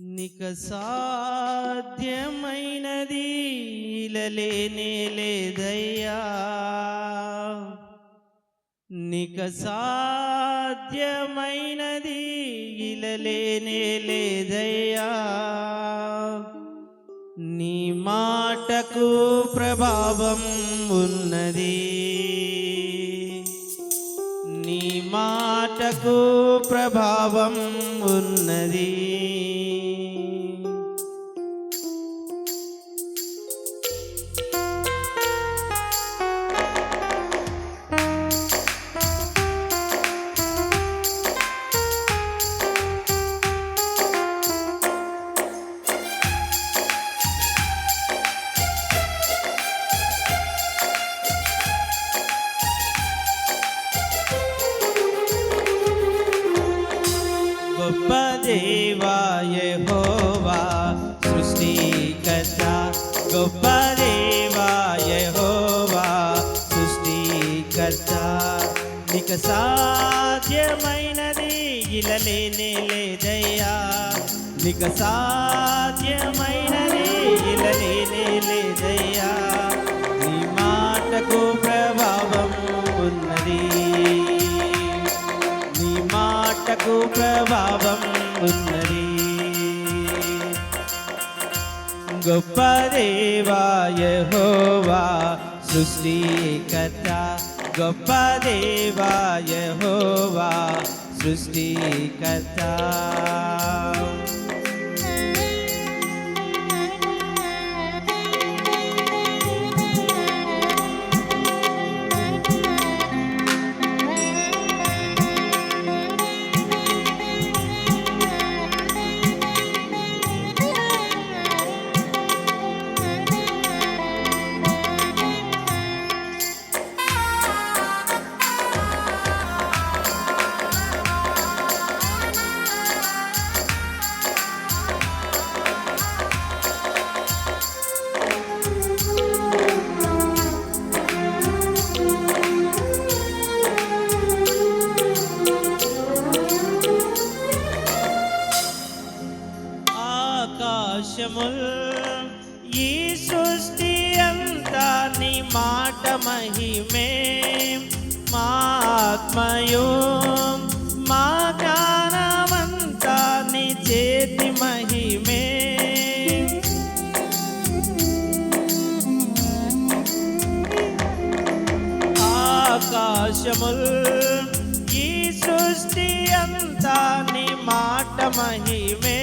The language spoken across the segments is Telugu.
నిక సాధ్యమైనది ఇలలేనే లేదయ్యా. నిక సాధ్యమైనది ఇలలేనే లేదయ్యా. నీ మాటకు ప్రభావం ఉన్నది. నీ మాటకు ప్రభావం ఉన్నది. గొప్ప దేవాయ హోవా సృష్టికర్త గొప్ప దేవాయ హోవా సృష్టికర్త. నిక సాధ్యమైనది ఇలలేనే లేదయ్యా. నిక సాధ్యమైనది ఇలలేనే లేదయ్యా. నీ మాటకు ప్రభావం ఉన్నది. మాటకు ప్రభావం ఉన్నది. గొప్ప దేవాయ హోవా సృష్టికర్త. గొప్ప దేవాయ హోవా సృష్టికర్త. ఆకాశముల్ ఈ సృష్టి అంతా నీ మాట మహిమే. మా ఆత్మయో మా జ్ఞానమంతా నీ చేతి మహిమే. ఆకాశముల్ ఈ సృష్టి అంతా నీ మాట మహిమే.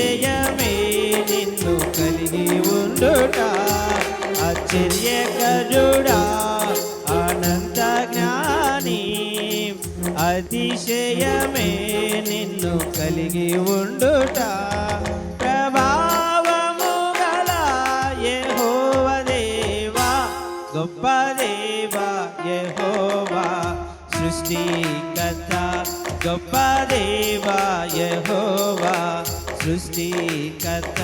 అతిశయమే నిన్ను కలిగి ఉండుట. ఆశ్చర్యకరుడా అనంత జ్ఞాని అతిశయమే నిన్ను కలిగి ఉండుట. ప్రభావము గల యెహోవ దేవా గొప్ప దేవా యెహోవా సృష్టికర్త గొప్ప దేవా యెహోవా. సృష్టికర్త.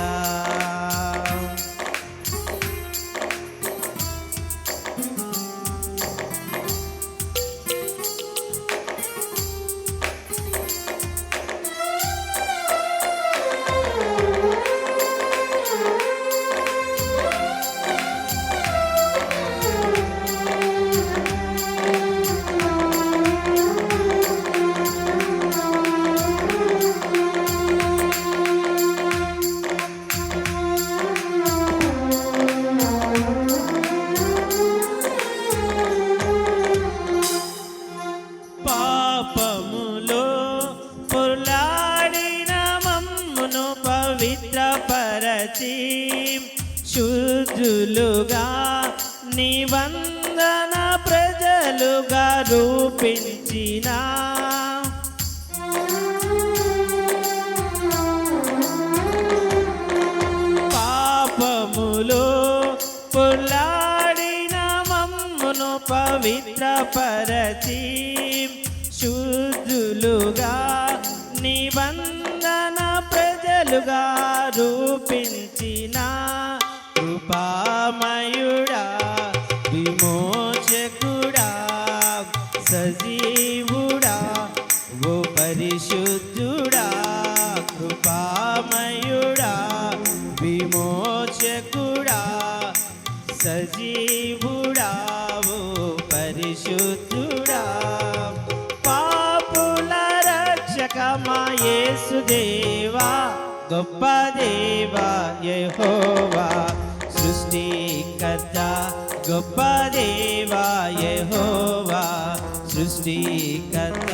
శుద్ధులుగా నిబంధన ప్రజలుగా రూపించిన. పాపములో పొల్లాడిన మమ్మును పవిత్రపరచి శుద్ధులుగా నిబంధన ప్రజలు రూపించిన కృపామయుడా విమోచకుడా సజీవుడా ఓ పరిశుద్ధుడా కృపామయుడా విమోచకుడా సజీవుడా గొప్ప దేవా యహోవా సృష్టికర్త గొప్ప దేవా యహోవా సృష్టికర్త.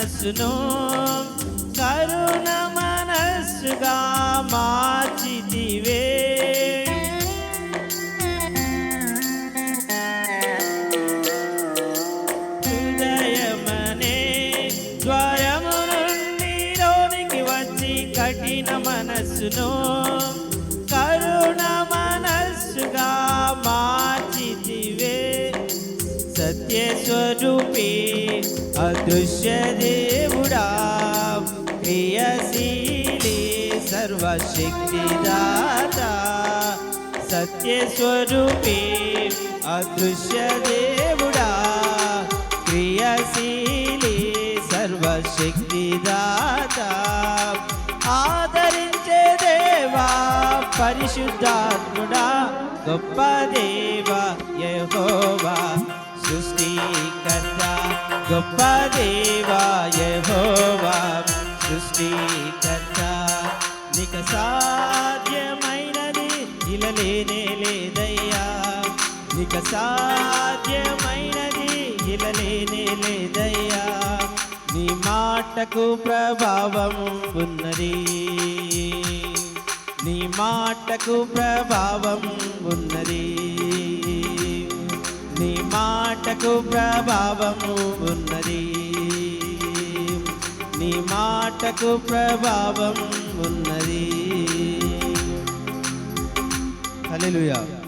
మనస్సును కరుణ మనస్సుగా మార్చితివే. సత్యస్వరూపి అదృశ్య దేవుడా ప్రియశీలి సర్వశక్తిదాత. సత్యస్వరూపి అదృశ్య దేవుడా క్రియాశీలి సర్వశక్తిదాత. ఆదరించే దేవా పరిశుద్ధాత్ముడా గొప్ప దేవ యహోవా. సృష్టికర్త గొప్ప దేవా యెహోవా సృష్టికర్త. నిక సాధ్యమైనది ఇలలేనే లేదయ్యా. నిక సాధ్యమైనది ఇలలేనే లేదయ్యా. నీ మాటకు ప్రభావం ఉన్నది. నీ మాటకు ప్రభావం ఉన్నది. నీకు ప్రభావము ఉన్నది. నీ మాటకు ప్రభావం ఉన్నది. హల్లెలూయా.